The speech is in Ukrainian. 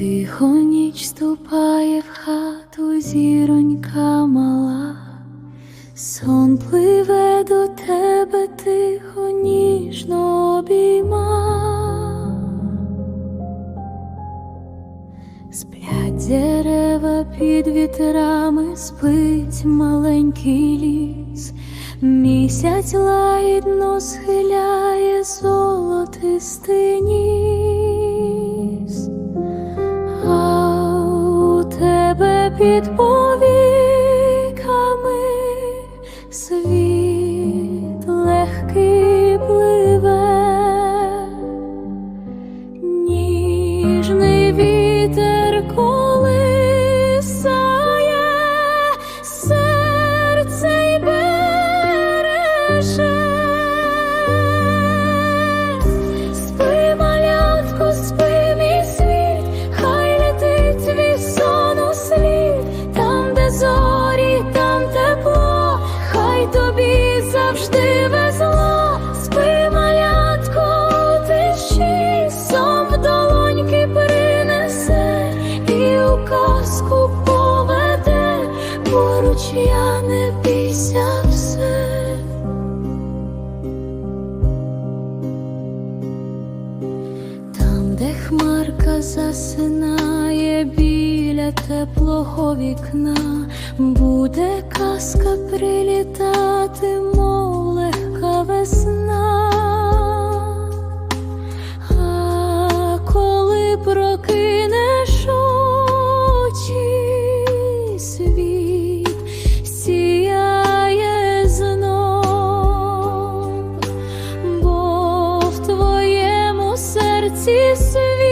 Тихо ніч ступає в хату, зіронька мала, сон пливе до тебе тихо, ніжно обійма. Сплять дерева під вітрами, спить маленький ліс, місяць лагідно схиляє золотистий під повіками. Світ легкий пливе, ніжний вітер колисає, серце й береже. Я бійся все. Там, де хмарка засинає біля теплого вікна, буде казка прилітати. petit souvenir.